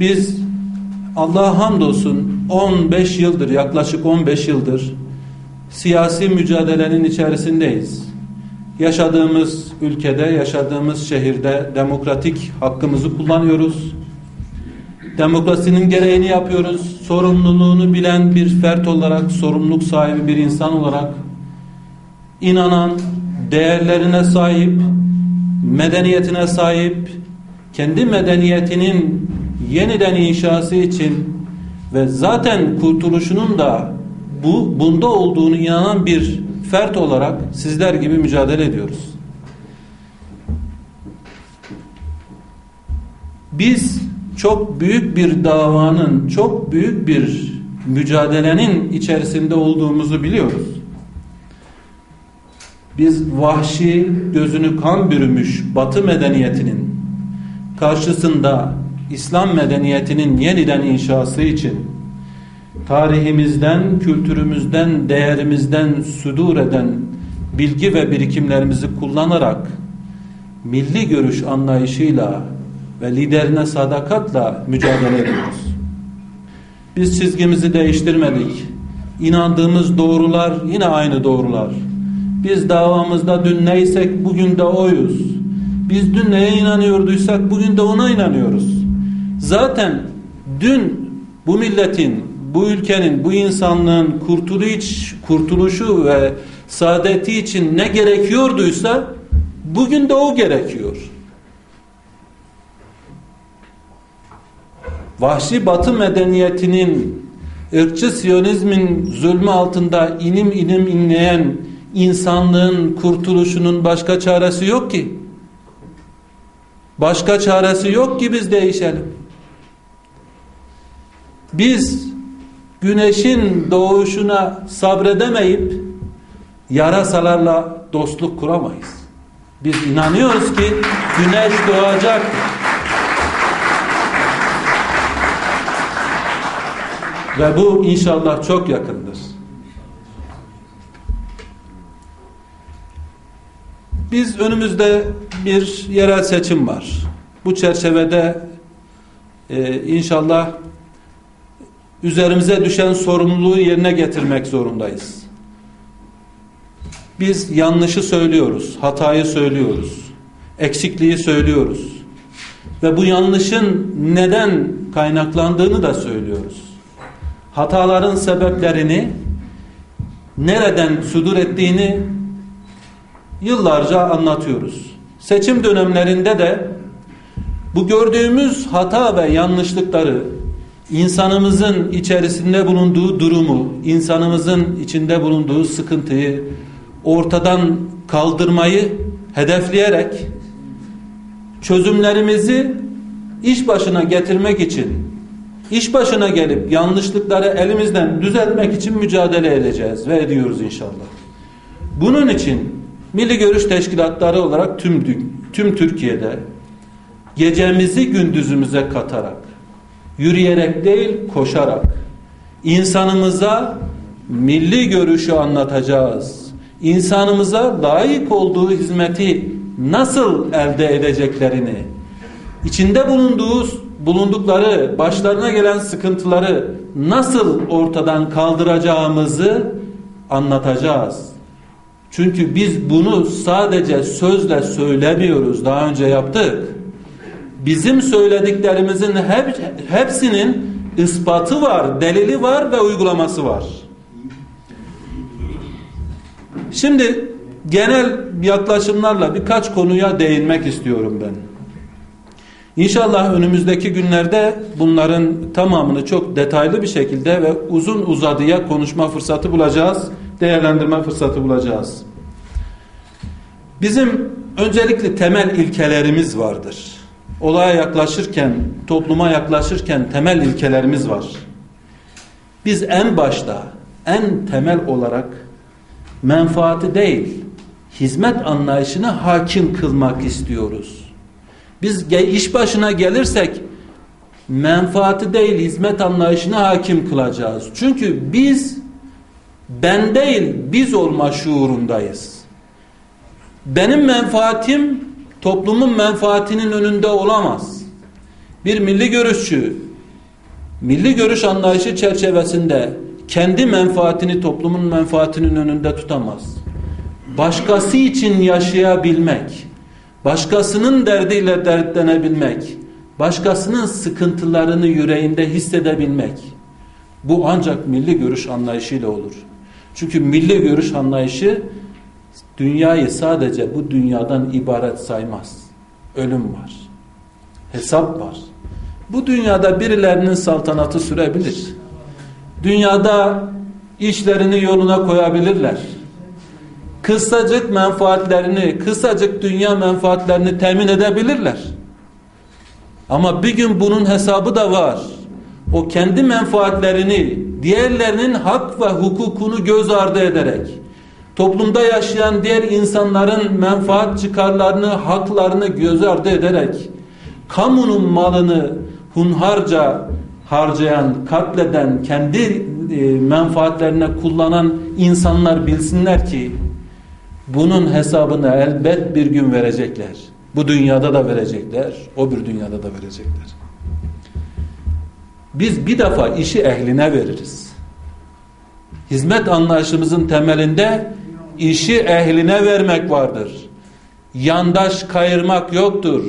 Biz Allah'a hamdolsun 15 yıldır yaklaşık 15 yıldır siyasi mücadelenin içerisindeyiz. Yaşadığımız ülkede, yaşadığımız şehirde demokratik hakkımızı kullanıyoruz. Demokrasinin gereğini yapıyoruz. Sorumluluğunu bilen bir fert olarak, sorumluluk sahibi bir insan olarak inanan, değerlerine sahip, medeniyetine sahip, kendi medeniyetinin yeniden inşası için ve zaten kurtuluşunun da bu bunda olduğunu inanan bir fert olarak sizler gibi mücadele ediyoruz. Biz çok büyük bir davanın, çok büyük bir mücadelenin içerisinde olduğumuzu biliyoruz. Biz vahşi, gözünü kan bürümüş Batı medeniyetinin karşısında İslam medeniyetinin yeniden inşası için tarihimizden, kültürümüzden, değerimizden sudur eden bilgi ve birikimlerimizi kullanarak milli görüş anlayışıyla ve liderine sadakatla mücadele ediyoruz. Biz çizgimizi değiştirmedik. İnandığımız doğrular yine aynı doğrular. Biz davamızda dün neysek bugün de oyuz. Biz dün neye inanıyorduysak bugün de ona inanıyoruz. Zaten dün bu milletin, bu ülkenin, bu insanlığın kurtuluş, kurtuluşu ve saadeti için ne gerekiyorduysa bugün de o gerekiyor. Vahşi batı medeniyetinin ırkçı siyonizmin zulmü altında inim inim inleyen insanlığın kurtuluşunun başka çaresi yok ki. Başka çaresi yok ki biz değişelim. Biz güneşin doğuşuna sabredemeyip yarasalarla dostluk kuramayız. Biz inanıyoruz ki güneş doğacak. Ve bu inşallah çok yakındır. Biz önümüzde bir yerel seçim var. Bu çerçevede e, inşallah üzerimize düşen sorumluluğu yerine getirmek zorundayız. Biz yanlışı söylüyoruz, hatayı söylüyoruz, eksikliği söylüyoruz. Ve bu yanlışın neden kaynaklandığını da söylüyoruz. Hataların sebeplerini, nereden sudur ettiğini yıllarca anlatıyoruz. Seçim dönemlerinde de bu gördüğümüz hata ve yanlışlıkları insanımızın içerisinde bulunduğu durumu, insanımızın içinde bulunduğu sıkıntıyı ortadan kaldırmayı hedefleyerek çözümlerimizi iş başına getirmek için iş başına gelip yanlışlıkları elimizden düzeltmek için mücadele edeceğiz ve ediyoruz inşallah. Bunun için Milli Görüş Teşkilatları olarak tüm tüm Türkiye'de gecemizi gündüzümüze katarak yürüyerek değil koşarak insanımıza milli görüşü anlatacağız. İnsanımıza layık olduğu hizmeti nasıl elde edeceklerini, içinde bulunduğu bulundukları başlarına gelen sıkıntıları nasıl ortadan kaldıracağımızı anlatacağız. Çünkü biz bunu sadece sözle söylemiyoruz. Daha önce yaptık bizim söylediklerimizin hep, hepsinin ispatı var, delili var ve uygulaması var. Şimdi genel yaklaşımlarla birkaç konuya değinmek istiyorum ben. İnşallah önümüzdeki günlerde bunların tamamını çok detaylı bir şekilde ve uzun uzadıya konuşma fırsatı bulacağız, değerlendirme fırsatı bulacağız. Bizim öncelikli temel ilkelerimiz vardır olaya yaklaşırken, topluma yaklaşırken temel ilkelerimiz var. Biz en başta, en temel olarak menfaati değil, hizmet anlayışına hakim kılmak istiyoruz. Biz iş başına gelirsek menfaati değil hizmet anlayışına hakim kılacağız. Çünkü biz ben değil biz olma şuurundayız. Benim menfaatim toplumun menfaatinin önünde olamaz. Bir milli görüşçü Milli görüş anlayışı çerçevesinde kendi menfaatini toplumun menfaatinin önünde tutamaz. Başkası için yaşayabilmek, başkasının derdiyle dertlenebilmek, başkasının sıkıntılarını yüreğinde hissedebilmek. Bu ancak milli görüş anlayışıyla olur. Çünkü milli görüş anlayışı dünyayı sadece bu dünyadan ibaret saymaz. Ölüm var. Hesap var. Bu dünyada birilerinin saltanatı sürebilir. Dünyada işlerini yoluna koyabilirler. Kısacık menfaatlerini, kısacık dünya menfaatlerini temin edebilirler. Ama bir gün bunun hesabı da var. O kendi menfaatlerini, diğerlerinin hak ve hukukunu göz ardı ederek, toplumda yaşayan diğer insanların menfaat çıkarlarını, haklarını göz ardı ederek, kamunun malını hunharca harcayan, katleden, kendi e, menfaatlerine kullanan insanlar bilsinler ki bunun hesabını elbet bir gün verecekler. Bu dünyada da verecekler, o bir dünyada da verecekler. Biz bir defa işi ehline veririz. Hizmet anlayışımızın temelinde işi ehline vermek vardır. Yandaş kayırmak yoktur.